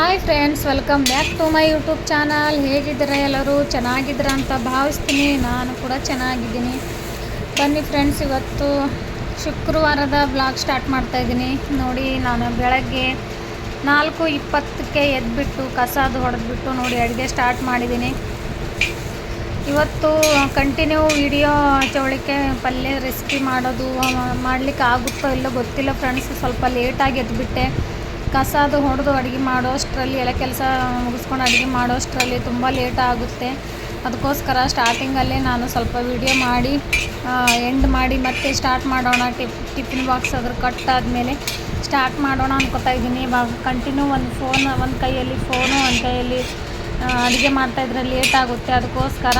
Hi friends welcome back to my YouTube channel ಹೇಗಿದ್ದೀರಾ ಎಲ್ಲರೂ? ಚೆನ್ನಾಗಿದ್ದೀರ ಅಂತ ಭಾವಿಸ್ತೀನಿ. ನಾನು ಕೂಡ ಚೆನ್ನಾಗಿದ್ದೀನಿ. ಬನ್ನಿ ಫ್ರೆಂಡ್ಸ್ ಇವತ್ತು ಶುಕ್ರವಾರದ ಬ್ಲಾಗ್ ಸ್ಟಾರ್ಟ್ ಮಾಡ್ತಾಯಿದ್ದೀನಿ ನೋಡಿ, ನಾನು ಬೆಳಗ್ಗೆ ನಾಲ್ಕು ಇಪ್ಪತ್ತಕ್ಕೆ ಎದ್ದುಬಿಟ್ಟು ಕಸಾದ ಹೊಡೆದ್ಬಿಟ್ಟು ನೋಡಿ, ಅಡುಗೆ ಸ್ಟಾರ್ಟ್ ಮಾಡಿದ್ದೀನಿ. ಇವತ್ತು ಕಂಟಿನ್ಯೂ ವಿಡಿಯೋ ಚೌಳಿಕೆ ಪಲ್ಯ ರೆಸಿಪಿ ಮಾಡೋದು, ಮಾಡಲಿಕ್ಕೆ ಆಗುತ್ತೋ ಇಲ್ಲೋ ಗೊತ್ತಿಲ್ಲ ಫ್ರೆಂಡ್ಸ್ ಸ್ವಲ್ಪ ಲೇಟಾಗಿ ಎದ್ದುಬಿಟ್ಟೆ ಕಸ ಅದು ಹೊಡೆದು ಅಡುಗೆ ಮಾಡೋಷ್ಟರಲ್ಲಿ ಎಲ್ಲ ಕೆಲಸ ಮುಗಿಸ್ಕೊಂಡು ಅಡುಗೆ ಮಾಡೋಷ್ಟರಲ್ಲಿ ತುಂಬ ಲೇಟ್ ಆಗುತ್ತೆ. ಅದಕ್ಕೋಸ್ಕರ ಸ್ಟಾರ್ಟಿಂಗಲ್ಲೇ ನಾನು ಸ್ವಲ್ಪ ವಿಡಿಯೋ ಮಾಡಿ ಎಂಡ್ ಮಾಡಿ ಮತ್ತೆ ಸ್ಟಾರ್ಟ್ ಮಾಡೋಣ. ಟಿಪ್ ಟಿಫಿನ್ ಬಾಕ್ಸ್ ಅದ್ರ ಕಟ್ ಆದಮೇಲೆ ಸ್ಟಾರ್ಟ್ ಮಾಡೋಣ ಅನ್ಕೋತಾ ಇದ್ದೀನಿ. ಇವಾಗ ಕಂಟಿನ್ಯೂ ಒಂದು ಫೋನ್ ಒಂದು ಕೈಯಲ್ಲಿ ಫೋನು ಒಂದು ಕೈಯಲ್ಲಿ ಅಡುಗೆ ಮಾಡ್ತಾಯಿದ್ರೆ ಲೇಟ್ ಆಗುತ್ತೆ. ಅದಕ್ಕೋಸ್ಕರ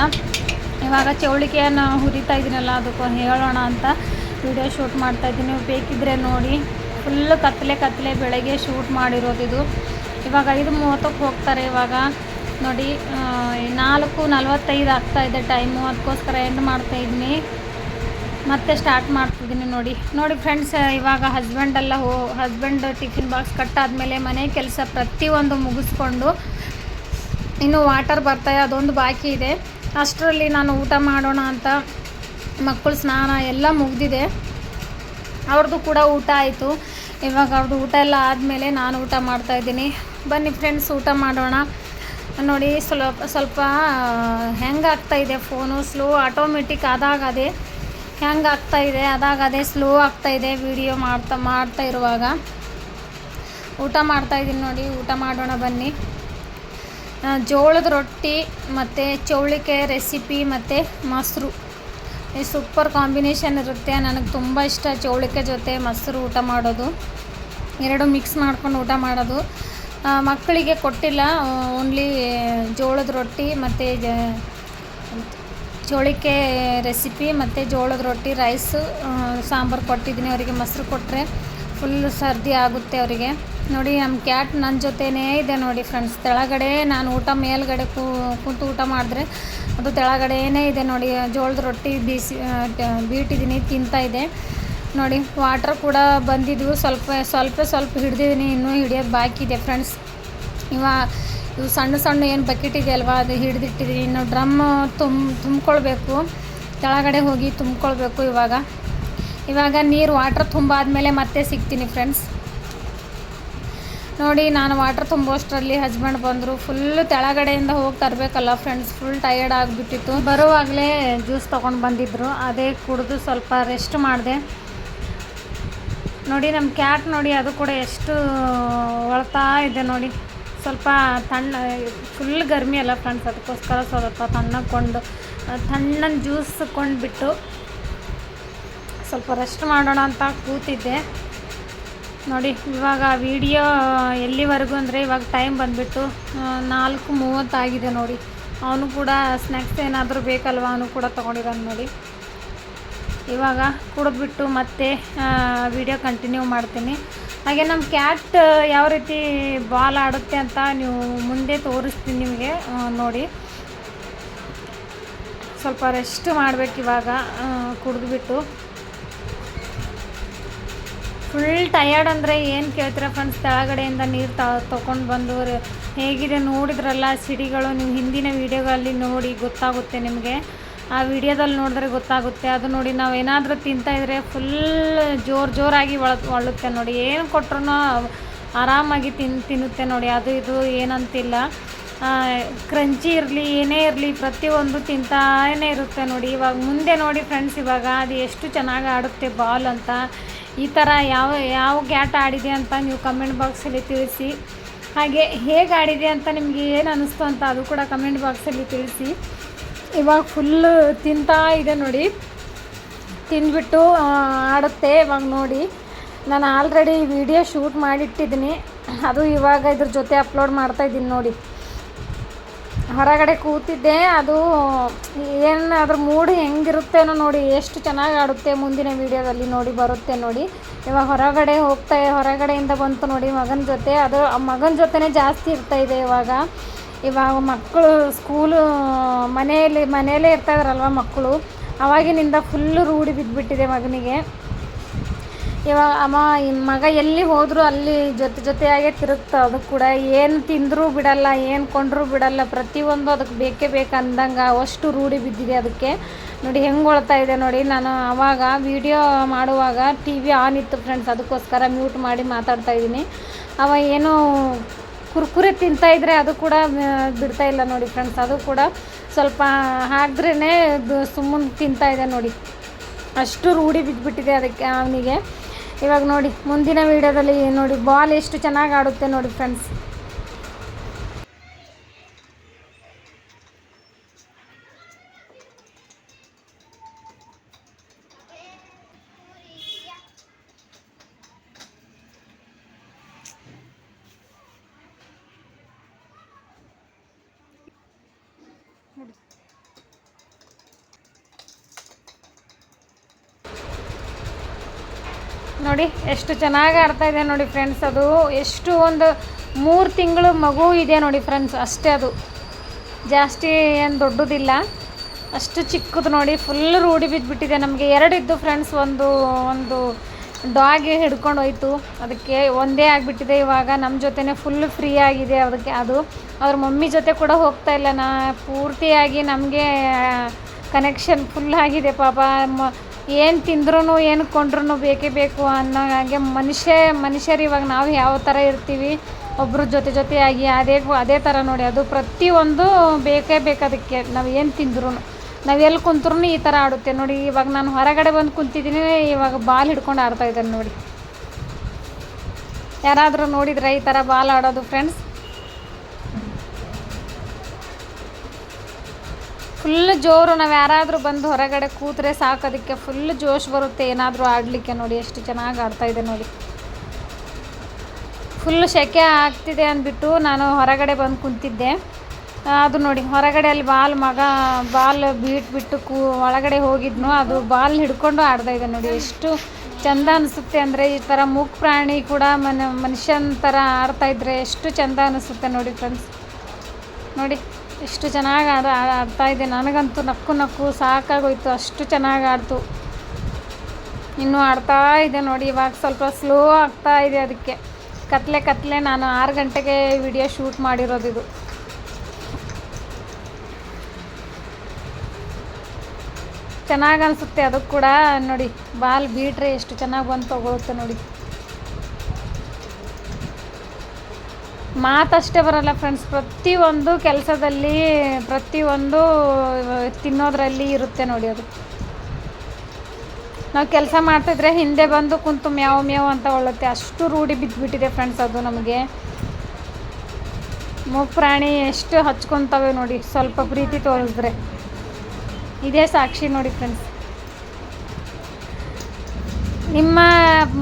ಇವಾಗ ಚೌಳಿಕೆಯನ್ನು ಹುರಿತಾ ಇದ್ದೀನಲ್ಲ ಅದಕ್ಕೊಂದು ಹೇಳೋಣ ಅಂತ. ವಿಡಿಯೋ ಶೂಟ್ ಮಾಡ್ತಾಯಿದ್ದೀನಿ ಬೇಕಿದ್ದರೆ ನೋಡಿ. ಫುಲ್ಲು ಕತ್ತಲೆ ಕತ್ತಲೆ ಬೆಳಗ್ಗೆ ಶೂಟ್ ಮಾಡಿರೋದು ಇದು. ಇವಾಗ ಐದು ಮೂವತ್ತಕ್ಕೆ ಹೋಗ್ತಾರೆ ಇವಾಗ. ನೋಡಿ ನಾಲ್ಕು ನಲ್ವತ್ತೈದು ಆಗ್ತಾಯಿದೆ ಟೈಮು ಅದಕ್ಕೋಸ್ಕರ ಎಂಡ್ ಮಾಡ್ತಾಯಿದ್ದೀನಿ ಮತ್ತೆ ಸ್ಟಾರ್ಟ್ ಮಾಡ್ತಿದ್ದೀನಿ ನೋಡಿ. ನೋಡಿ ಫ್ರೆಂಡ್ಸ್ ಇವಾಗ ಹಸ್ಬೆಂಡೆಲ್ಲ ಹೋ ಹಸ್ಬೆಂಡ್ ಟಿಫಿನ್ ಬಾಕ್ಸ್ ಕಟ್ಟಾದಮೇಲೆ ಮನೆ ಕೆಲಸ ಪ್ರತಿಯೊಂದು ಮುಗಿಸ್ಕೊಂಡು ಇನ್ನು ವಾಟರ್ ಬರ್ತಾಯಿದೆ ಅದೊಂದು ಬಾಕಿ ಇದೆ. ಅಷ್ಟರಲ್ಲಿ ನಾನು ಊಟ ಮಾಡೋಣ ಅಂತ ಮಕ್ಕಳು ಸ್ನಾನ ಎಲ್ಲ ಮುಗಿದಿದೆ. ಅವ್ರದ್ದು ಕೂಡ ಊಟ ಆಯಿತು. ಇವಾಗ ಅವ್ರದ್ದು ಊಟ ಎಲ್ಲ ಆದಮೇಲೆ ನಾನು ಊಟ ಮಾಡ್ತಾಯಿದ್ದೀನಿ ಬನ್ನಿ ಫ್ರೆಂಡ್ಸ್ ಊಟ ಮಾಡೋಣ. ನೋಡಿ, ಸ್ವಲ್ಪ ಸ್ವಲ್ಪ ಹೆಂಗೆ ಆಗ್ತಾಯಿದೆ ಫೋನು ಸ್ಲೋ ಆಟೋಮೆಟಿಕ್ ಆದಾಗ ಅದೇ. ಹೆಂಗಾಗ್ತಾಯಿದೆ ಅದಾಗದೆ ಅದಾಗ ಅದೇ ಸ್ಲೋ ಆಗ್ತಾಯಿದೆ ವಿಡಿಯೋ ಮಾಡ್ತಾ ಮಾಡ್ತಾ ಇರುವಾಗ. ಊಟ ಮಾಡ್ತಾಯಿದ್ದೀನಿ ನೋಡಿ. ಊಟ ಮಾಡೋಣ ಬನ್ನಿ. ಜೋಳದ ರೊಟ್ಟಿ ಮತ್ತು ಚೌಳಿಕೆ ರೆಸಿಪಿ ಮತ್ತು ಮೊಸರು. ಈ ಸೂಪರ್ ಕಾಂಬಿನೇಷನ್ ಇರುತ್ತೆ. ನನಗೆ ತುಂಬ ಇಷ್ಟ ಚೌಳಿಕೆ ಜೊತೆ ಮೊಸರು ಊಟ ಮಾಡೋದು. ಎರಡು ಮಿಕ್ಸ್ ಮಾಡ್ಕೊಂಡು ಊಟ ಮಾಡೋದು. ಮಕ್ಕಳಿಗೆ ಕೊಟ್ಟಿಲ್ಲ. ಓನ್ಲಿ ಜೋಳದ ರೊಟ್ಟಿ ಮತ್ತು ಚೌಳಿಕೆ ರೆಸಿಪಿ ಮತ್ತು ಜೋಳದ ರೊಟ್ಟಿ ರೈಸು ಸಾಂಬಾರು ಕೊಟ್ಟಿದ್ದೀನಿ. ಅವರಿಗೆ ಮೊಸರು ಕೊಟ್ಟರೆ ಫುಲ್ ಸರ್ದಿ ಆಗುತ್ತೆ ಅವರಿಗೆ. ನೋಡಿ ನಮ್ಮ ಕ್ಯಾಟ್ ನನ್ನ ಜೊತೆನೇ ಇದೆ ನೋಡಿ ಫ್ರೆಂಡ್ಸ್ ತೆಳಗಡೆ ನಾನು ಊಟ ಮೇಲ್ಗಡೆ ಕೂತು ಊಟ ಮಾಡಿದ್ರೆ ಅದು ತೆಳಗಡೆನೇ ಇದೆ ನೋಡಿ. ಜೋಳದ ರೊಟ್ಟಿ ಬೀಸಿ ಬೀಟಿದ್ದೀನಿ ತಿಂತಾ ಇದೆ. ನೋಡಿ ವಾಟರ್ ಕೂಡ ಬಂದಿದ್ವು ಸ್ವಲ್ಪ ಸ್ವಲ್ಪ ಸ್ವಲ್ಪ ಹಿಡ್ದಿದ್ದೀನಿ ಇನ್ನೂ ಹಿಡಿಯೋದು ಬಾಕಿ ಇದೆ ಫ್ರೆಂಡ್ಸ್ ಇವ, ಇವು ಸಣ್ಣ ಸಣ್ಣ ಏನು ಬಕೆಟ್ ಇದೆ ಅಲ್ವಾ, ಅದು ಹಿಡಿದಿಟ್ಟಿದ್ದೀನಿ ಇನ್ನು ಡ್ರಮ್ ತುಂಬ ತುಂಬ್ಕೊಳ್ಬೇಕು. ತೆಳಗಡೆ ಹೋಗಿ ತುಂಬ್ಕೊಳ್ಬೇಕು ಇವಾಗ. ಇವಾಗ ನೀರು ವಾಟ್ರ್ ತುಂಬಾದ್ಮೇಲೆ ಮತ್ತೆ ಸಿಗ್ತೀನಿ ಫ್ರೆಂಡ್ಸ್ ನೋಡಿ, ನಾನು ವಾಟ್ರ್ ತುಂಬೋಷ್ಟರಲ್ಲಿ ಹಸ್ಬೆಂಡ್ ಬಂದರು. ಫುಲ್ ತೆಳಗಡೆಯಿಂದ ಹೋಗಿ ತರಬೇಕಲ್ಲ ಫ್ರೆಂಡ್ಸ್ ಫುಲ್ ಟಯರ್ಡ್ ಆಗಿಬಿಟ್ಟಿತ್ತು. ಬರುವಾಗಲೇ ಜ್ಯೂಸ್ ತೊಗೊಂಡು ಬಂದಿದ್ದರು ಅದೇ ಕುಡಿದು ಸ್ವಲ್ಪ ರೆಸ್ಟ್ ಮಾಡಿದೆ. ನೋಡಿ ನಮ್ಮ ಕ್ಯಾಟ್ ನೋಡಿ, ಅದು ಕೂಡ ಎಷ್ಟು ಒಳ್ತಾ ಇದೆ ನೋಡಿ. ಸ್ವಲ್ಪ ತಣ್ಣ ಫುಲ್ ಗರ್ಮಿ ಅಲ್ಲ ಫ್ರೆಂಡ್ಸ್ ಅದಕ್ಕೋಸ್ಕರ ಸ್ವಲ್ಪ ತಣ್ಣಕೊಂಡು ತಣ್ಣನ ಜ್ಯೂಸ್ ಕೊಂಡ್ಬಿಟ್ಟು ಸ್ವಲ್ಪ ರೆಸ್ಟ್ ಮಾಡೋಣ ಅಂತ ಕೂತಿದ್ದೆ. ನೋಡಿ, ಇವಾಗ ವಿಡಿಯೋ ಎಲ್ಲಿವರೆಗೂ ಅಂದರೆ ಇವಾಗ ಟೈಮ್ ಬಂದುಬಿಟ್ಟು ನಾಲ್ಕು ಮೂವತ್ತಾಗಿದೆ ನೋಡಿ. ಅವನು ಕೂಡ ಸ್ನ್ಯಾಕ್ಸ್ ಏನಾದರೂ ಬೇಕಲ್ವ? ಅವನು ಕೂಡ ತೊಗೊಂಡಿರೋನು ನೋಡಿ. ಇವಾಗ ಕುಡಿದ್ಬಿಟ್ಟು ಮತ್ತೆ ವಿಡಿಯೋ ಕಂಟಿನ್ಯೂ ಮಾಡ್ತೀನಿ. ಹಾಗೆ ನಮ್ಮ ಕ್ಯಾಟ್ ಯಾವ ರೀತಿ ಬಾಲ್ ಆಡುತ್ತೆ ಅಂತ ನೀವು ಮುಂದೆ ತೋರಿಸ್ತೀನಿ ನಿಮಗೆ ನೋಡಿ. ಸ್ವಲ್ಪ ರೆಸ್ಟ್ ಮಾಡಬೇಕು ಇವಾಗ ಕುಡಿದ್ಬಿಟ್ಟು. ಫುಲ್ ಟಯರ್ಡ್ ಅಂದರೆ ಏನು ಕೇಳ್ತೀರ ಫ್ರೆಂಡ್ಸ್ ತೆಳಗಡೆಯಿಂದ ನೀರು ತ ತೊಗೊಂಡು ಬಂದು ಹೇಗಿದೆ ನೋಡಿದ್ರಲ್ಲ ಸಿಡಿಗಳು? ನೀವು ಹಿಂದಿನ ವೀಡಿಯೋಗಳಲ್ಲಿ ನೋಡಿ ಗೊತ್ತಾಗುತ್ತೆ ನಿಮಗೆ. ಆ ವಿಡಿಯೋದಲ್ಲಿ ನೋಡಿದ್ರೆ ಗೊತ್ತಾಗುತ್ತೆ. ಅದು ನೋಡಿ ನಾವು ಏನಾದರೂ ತಿಂತಾಯಿದ್ರೆ ಫುಲ್ ಜೋರು ಜೋರಾಗಿ ಒಳ, ಒಳ್ಳುತ್ತೆ ನೋಡಿ. ಏನು ಕೊಟ್ರು ಆರಾಮಾಗಿ ತಿನ್, ತಿನ್ನುತ್ತೆ ನೋಡಿ. ಅದು ಇದು ಏನಂತಿಲ್ಲ. ಕ್ರಂಚಿ ಇರಲಿ, ಏನೇ ಇರಲಿ, ಪ್ರತಿಯೊಂದು ತಿಂತಾನೇ ಇರುತ್ತೆ ನೋಡಿ. ಇವಾಗ ಮುಂದೆ ನೋಡಿ ಫ್ರೆಂಡ್ಸ್ ಇವಾಗ ಅದು ಎಷ್ಟು ಚೆನ್ನಾಗಿ ಆಡುತ್ತೆ ಬಾಲ್ ಅಂತ. ಈ ಥರ ಯಾವ ಯಾವ ಗ್ಯಾಟ್ ಆಡಿದೆ ಅಂತ ನೀವು ಕಮೆಂಟ್ ಬಾಕ್ಸಲ್ಲಿ ತಿಳಿಸಿ. ಹಾಗೆ ಹೇಗೆ ಆಡಿದೆ ಅಂತ ನಿಮಗೆ ಏನು ಅನ್ನಿಸ್ತು ಅಂತ ಅದು ಕೂಡ ಕಮೆಂಟ್ ಬಾಕ್ಸಲ್ಲಿ ತಿಳಿಸಿ. ಇವಾಗ ಫುಲ್ಲು ತಿಂತಾ ಇದೆ ನೋಡಿ. ತಿಂದ್ಬಿಟ್ಟು ಆಡುತ್ತೆ ಇವಾಗ ನೋಡಿ. ನಾನು ಆಲ್ರೆಡಿ ವಿಡಿಯೋ ಶೂಟ್ ಮಾಡಿಟ್ಟಿದ್ದೀನಿ. ಅದು ಇವಾಗ ಇದ್ರ ಜೊತೆ ಅಪ್ಲೋಡ್ ಮಾಡ್ತಾಯಿದ್ದೀನಿ ನೋಡಿ. ಹೊರಗಡೆ ಕೂತಿದ್ದೆ, ಅದು ಏನು ಅದ್ರ ಮೂಡ್ ಹೆಂಗಿರುತ್ತೇನೋ ನೋಡಿ, ಎಷ್ಟು ಚೆನ್ನಾಗಿ ಆಡುತ್ತೆ ಮುಂದಿನ ವೀಡಿಯೋದಲ್ಲಿ ನೋಡಿ, ಬರುತ್ತೆ ನೋಡಿ. ಇವಾಗ ಹೊರಗಡೆ ಹೋಗ್ತಾ, ಹೊರಗಡೆಯಿಂದ ಬಂತು ನೋಡಿ ಮಗನ ಜೊತೆ. ಅದು ಮಗನ ಜೊತೆನೇ ಜಾಸ್ತಿ ಇರ್ತಾ ಇದೆ ಇವಾಗ. ಇವಾಗ ಮಕ್ಕಳು ಸ್ಕೂಲು ಮನೆಯಲ್ಲಿ, ಮನೆಯಲ್ಲೇ ಇರ್ತಾಯಿದ್ರಲ್ವ ಮಕ್ಕಳು? ಅವಾಗಿನಿಂದ ಫುಲ್ಲು ರೂಢಿ ಬಿದ್ದುಬಿಟ್ಟಿದೆ ಮಗನಿಗೆ. ಇವಾಗ ಅಮ್ಮ ಮಗ ಎಲ್ಲಿ ಹೋದರೂ ಅಲ್ಲಿ ಜೊತೆ ಜೊತೆಯಾಗೆ ತಿರುಗ್ತಾ ಅದು ಕೂಡ. ಏನು ತಿಂದರೂ ಬಿಡಲ್ಲ, ಏನು ಕೊಂಡ್ರೂ ಬಿಡಲ್ಲ. ಪ್ರತಿಯೊಂದು ಅದಕ್ಕೆ ಬೇಕೇ ಬೇಕು ಅಂದಂಗೆ ಅಷ್ಟು ರೂಢಿ ಬಿದ್ದಿದೆ ಅದಕ್ಕೆ. ನೋಡಿ, ಹೆಂಗೆ ಒಳ್ತಾ ಇದೆ ನೋಡಿ. ನಾನು ಅವಾಗ ವಿಡಿಯೋ ಮಾಡುವಾಗ ಟಿ ವಿ ಆನ್ ಇತ್ತು ಫ್ರೆಂಡ್ಸ್ ಅದಕ್ಕೋಸ್ಕರ ಮ್ಯೂಟ್ ಮಾಡಿ ಮಾತಾಡ್ತಾ ಇದ್ದೀನಿ. ಅವ ಏನು ಕುರ್ಕುರೆ ತಿಂತಾ ಇದ್ರೆ ಅದು ಕೂಡ ಬಿಡ್ತಾ ಇಲ್ಲ ನೋಡಿ ಫ್ರೆಂಡ್ಸ್ ಅದು ಕೂಡ ಸ್ವಲ್ಪ ಹಾಕಿದ್ರೇ ಸುಮ್ಮನೆ ತಿಂತಾ ಇದೆ ನೋಡಿ. ಅಷ್ಟು ರೂಢಿ ಬಿದ್ದುಬಿಟ್ಟಿದೆ ಅದಕ್ಕೆ ಅವನಿಗೆ. ಇವಾಗ ನೋಡಿ ಮುಂದಿನ ವಿಡಿಯೋದಲ್ಲಿ ನೋಡಿ ಬಾಲ್ ಎಷ್ಟು ಚೆನ್ನಾಗಿ ಆಡುತ್ತೆ ನೋಡಿ ಫ್ರೆಂಡ್ಸ್ ನೋಡಿ ಎಷ್ಟು ಚೆನ್ನಾಗಿ ಆಡ್ತಾ ಇದೆ ನೋಡಿ ಫ್ರೆಂಡ್ಸ್ ಅದು ಎಷ್ಟು ಒಂದು ಮೂರು ತಿಂಗಳು ಮಗು ಇದೆ ನೋಡಿ ಫ್ರೆಂಡ್ಸ್ ಅಷ್ಟೇ ಅದು. ಜಾಸ್ತಿ ಏನು ದೊಡ್ಡದಿಲ್ಲ. ಅಷ್ಟು ಚಿಕ್ಕದು ನೋಡಿ ಫುಲ್ ರೂಢಿ ಬಿದ್ದುಬಿಟ್ಟಿದೆ ನಮಗೆ ಎರಡಿದ್ದು ಫ್ರೆಂಡ್ಸ್ ಒಂದು ಒಂದು ಡಾಗ್ ಹಿಡ್ಕೊಂಡು ಹೋಯ್ತು. ಅದಕ್ಕೆ ಒಂದೇ ಆಗಿಬಿಟ್ಟಿದೆ ಇವಾಗ. ನಮ್ಮ ಜೊತೆನೇ ಫುಲ್ ಫ್ರೀ ಆಗಿದೆ ಅದಕ್ಕೆ ಅದು. ಅವ್ರ ಮಮ್ಮಿ ಜೊತೆ ಕೂಡ ಹೋಗ್ತಾ ಇಲ್ಲ. ನಾ ಪೂರ್ತಿಯಾಗಿ ನಮಗೆ ಕನೆಕ್ಷನ್ ಫುಲ್ ಆಗಿದೆ ಪಾಪ. ಏನು ತಿಂದ್ರೂ ಏನು ಕೊಂಡ್ರೂ ಬೇಕೇ ಬೇಕು ಅನ್ನೋ ಹಾಗೆ ಮನುಷ್ಯ, ಮನುಷ್ಯರು ಇವಾಗ ನಾವು ಯಾವ ಥರ ಇರ್ತೀವಿ ಒಬ್ಬರು ಜೊತೆ ಜೊತೆಯಾಗಿ ಅದೇ ಅದೇ ಥರ ನೋಡಿ, ಅದು ಪ್ರತಿಯೊಂದು ಬೇಕೇ ಬೇಕು ಅದಕ್ಕೆ. ನಾವು ಏನು ತಿಂದ್ರೂ ನಾವು ಎಲ್ಲಿ ಕುಂತ್ರೂ ಈ ಥರ ಆಡುತ್ತೆ. ನೋಡಿ, ಇವಾಗ ನಾನು ಹೊರಗಡೆ ಬಂದು ಕುಂತಿದ್ದೀನಿ ಇವಾಗ ಬಾಲ್ ಹಿಡ್ಕೊಂಡು ಆಡ್ತಾ ಇದ್ದಾನೆ ನೋಡಿ. ಯಾರಾದರೂ ನೋಡಿದ್ರೆ ಈ ಥರ ಬಾಲ್ ಆಡೋದು ಫ್ರೆಂಡ್ಸ್ ಫುಲ್ ಜೋರು, ನಾವು ಯಾರಾದರೂ ಬಂದು ಹೊರಗಡೆ ಕೂತ್ರೆ ಸಾಕು, ಅದಕ್ಕೆ ಫುಲ್ ಜೋಶ್ ಬರುತ್ತೆ, ಏನಾದರೂ ಆಡಲಿಕ್ಕೆ ನೋಡಿ ಎಷ್ಟು ಚೆನ್ನಾಗಿ ಆಡ್ತಾ ಇದೆ ನೋಡಿ. ಫುಲ್ ಸೆಕೆ ಆಗ್ತಿದೆ ಅಂದ್ಬಿಟ್ಟು ನಾನು ಹೊರಗಡೆ ಬಂದು ಕುಂತಿದ್ದೆ. ಅದು ನೋಡಿ, ಹೊರಗಡೆ ಅಲ್ಲಿ ಬಾಲ್ ಮಗ, ಬಾಲ್ ಬಿಟ್ಟು ಕೂ, ಒಳಗಡೆ ಹೋಗಿದ್ನು, ಅದು ಬಾಲ್ ಹಿಡ್ಕೊಂಡು ಆಡ್ತಾ ಇದೆ ನೋಡಿ, ಎಷ್ಟು ಚಂದ ಅನಿಸುತ್ತೆ ಅಂದರೆ ಈ ಥರ ಮೂಕ್ ಪ್ರಾಣಿ ಕೂಡ ಮನ, ಮನುಷ್ಯನ ಥರ ಆಡ್ತಾಯಿದ್ರೆ ಎಷ್ಟು ಚಂದ ಅನಿಸುತ್ತೆ ನೋಡಿ ಫ್ರೆಂಡ್ಸ್ ನೋಡಿ. ಎಷ್ಟು ಚೆನ್ನಾಗಿ ಆಡ ಆಡ್ತಾ ಇದೆ ನನಗಂತೂ ನಕ್ಕು ನಕ್ಕು ಸಾಕಾಗೋಯ್ತು. ಅಷ್ಟು ಚೆನ್ನಾಗಿ ಆಡ್ತು. ಇನ್ನೂ ಆಡ್ತಾ ಇದೆ ನೋಡಿ, ಇವಾಗ ಸ್ವಲ್ಪ ಸ್ಲೋ ಆಗ್ತಾ ಇದೆ ಅದಕ್ಕೆ. ಕತ್ಲೆ ಕತ್ಲೆ ನಾನು ಆರು ಗಂಟೆಗೆ ವಿಡಿಯೋ ಶೂಟ್ ಮಾಡಿರೋದು ಇದು. ಚೆನ್ನಾಗಿ ಅನಿಸುತ್ತೆ ಅದಕ್ಕೆ ಕೂಡ. ನೋಡಿ, ಬಾಲ್ ಬೀಟ್ರೆ ಎಷ್ಟು ಚೆನ್ನಾಗಿ ಬಂದು ತೊಗೊಳುತ್ತೆ ನೋಡಿ. ಮಾತಷ್ಟೇ ಬರಲ್ಲ ಫ್ರೆಂಡ್ಸ್ ಪ್ರತಿಯೊಂದು ಕೆಲಸದಲ್ಲಿ ಪ್ರತಿಯೊಂದು ತಿನ್ನೋದ್ರಲ್ಲಿ ಇರುತ್ತೆ ನೋಡಿ ಅದು. ನಾವು ಕೆಲಸ ಮಾಡ್ತಿದ್ರೆ ಹಿಂದೆ ಬಂದು ಕುಂತು ಮ್ಯಾವ್ ಮ್ಯಾವ್ ಅಂತ ಒಳ್ಳುತ್ತೆ. ಅಷ್ಟು ರೂಢಿ ಬಿದ್ದುಬಿಟ್ಟಿದೆ ಫ್ರೆಂಡ್ಸ್ ಅದು ನಮಗೆ. ಮೂಗ್ ಪ್ರಾಣಿ ಎಷ್ಟು ಹಚ್ಕೊತವೆ ನೋಡಿ, ಸ್ವಲ್ಪ ಪ್ರೀತಿ ತೋರಿಸಿದ್ರೆ. ಇದೇ ಸಾಕ್ಷಿ ನೋಡಿ ಫ್ರೆಂಡ್ಸ್ ನಿಮ್ಮ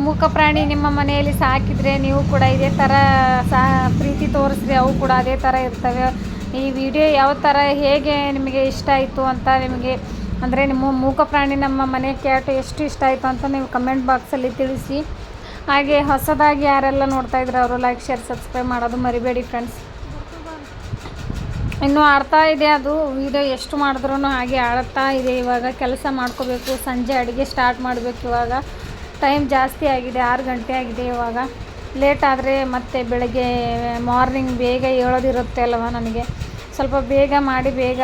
ಮೂಕ ಪ್ರಾಣಿ ನಿಮ್ಮ ಮನೆಯಲ್ಲಿ ಸಾಕಿದರೆ ನೀವು ಕೂಡ ಇದೇ ಥರ ಸಾ ಪ್ರೀತಿ ತೋರಿಸ್ರಿ, ಅವು ಕೂಡ ಅದೇ ಥರ ಇರ್ತವೆ. ಈ ವಿಡಿಯೋ ಯಾವ ಥರ ಹೇಗೆ ನಿಮಗೆ ಇಷ್ಟ ಆಯಿತು ಅಂತ ನಿಮಗೆ, ಅಂದರೆ ನಿಮ್ಮ ಮೂಕ ಪ್ರಾಣಿ ನಮ್ಮ ಮನೆ ಕ್ಯಾಟ್ ಎಷ್ಟು ಇಷ್ಟ ಆಯಿತು ಅಂತ ನೀವು ಕಮೆಂಟ್ ಬಾಕ್ಸಲ್ಲಿ ತಿಳಿಸಿ. ಹಾಗೆ ಹೊಸದಾಗಿ ಯಾರೆಲ್ಲ ನೋಡ್ತಾ ಇದ್ರೆ ಅವರು ಲೈಕ್ ಶೇರ್ ಸಬ್ಸ್ಕ್ರೈಬ್ ಮಾಡೋದು ಮರಿಬೇಡಿ ಫ್ರೆಂಡ್ಸ್ ಇನ್ನೂ ಆಡ್ತಾ ಇದೆ ಅದು ವಿಡಿಯೋ ಎಷ್ಟು ಮಾಡಿದ್ರೂ ಹಾಗೆ ಆಡ್ತಾ ಇದೆ. ಇವಾಗ ಕೆಲಸ ಮಾಡ್ಕೋಬೇಕು, ಸಂಜೆ ಅಡುಗೆ ಸ್ಟಾರ್ಟ್ ಮಾಡಬೇಕು ಇವಾಗ. ಟೈಮ್ ಜಾಸ್ತಿ ಆಗಿದೆ, ಆರು ಗಂಟೆ ಆಗಿದೆ ಇವಾಗ. ಲೇಟ್ ಆದರೆ ಮತ್ತೆ ಬೆಳಗ್ಗೆ ಮಾರ್ನಿಂಗ್ ಬೇಗ ಏಳೋದಿರುತ್ತೆ ಅಲ್ವ ನನಗೆ. ಸ್ವಲ್ಪ ಬೇಗ ಮಾಡಿ, ಬೇಗ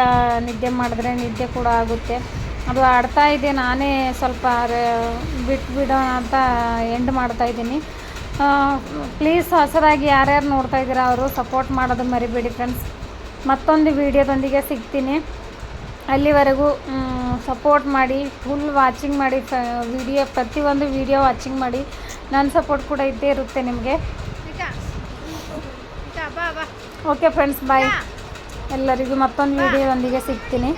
ನಿದ್ದೆ ಮಾಡಿದ್ರೆ ನಿದ್ದೆ ಕೂಡ ಆಗುತ್ತೆ. ಅದು ಆಡ್ತಾ ಇದೆ ನಾನೇ ಸ್ವಲ್ಪ ಬಿಟ್ಬಿಡೋಣ ಅಂತ ಎಂಡ್ ಮಾಡ್ತಾಯಿದ್ದೀನಿ ಪ್ಲೀಸ್ ಹೊಸದಾಗಿ ಯಾರ್ಯಾರು ನೋಡ್ತಾ ಇದ್ದೀರಾ ಅವರು ಸಪೋರ್ಟ್ ಮಾಡೋದು ಮರಿಬೇಡಿ ಫ್ರೆಂಡ್ಸ್ ಮತ್ತೊಂದು ವೀಡಿಯೋದೊಂದಿಗೆ ಸಿಗ್ತೀನಿ. ಅಲ್ಲಿವರೆಗೂ ಸಪೋರ್ಟ್ ಮಾಡಿ ಫುಲ್ ವಾಚಿಂಗ್ ಮಾಡಿ ಫ ವಿಡಿಯೋ ಪ್ರತಿಯೊಂದು ವಿಡಿಯೋ ವಾಚಿಂಗ್ ಮಾಡಿ ನನ್ನ ಸಪೋರ್ಟ್ ಕೂಡ ಇದ್ದೇ ಇರುತ್ತೆ ನಿಮಗೆ. ಓಕೆ ಫ್ರೆಂಡ್ಸ್ ಬಾಯ್ ಎಲ್ಲರಿಗೂ ಮತ್ತೊಂದು ವೀಡಿಯೋದೊಂದಿಗೆ ಸಿಗ್ತೀನಿ.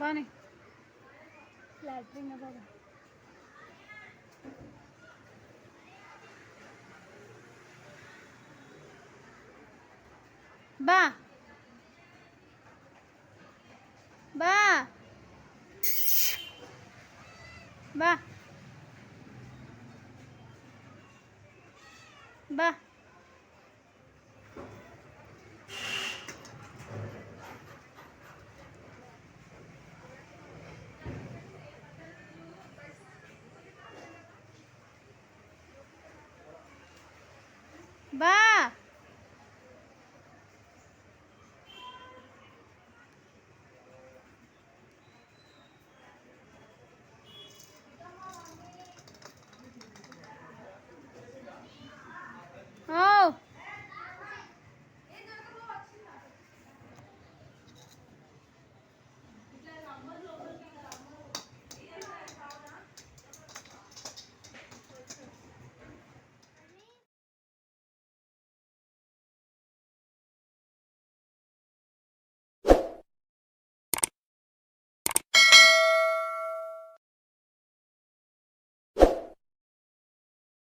బానే లాట్రిన్ బాగా బా బా బా బా Bye.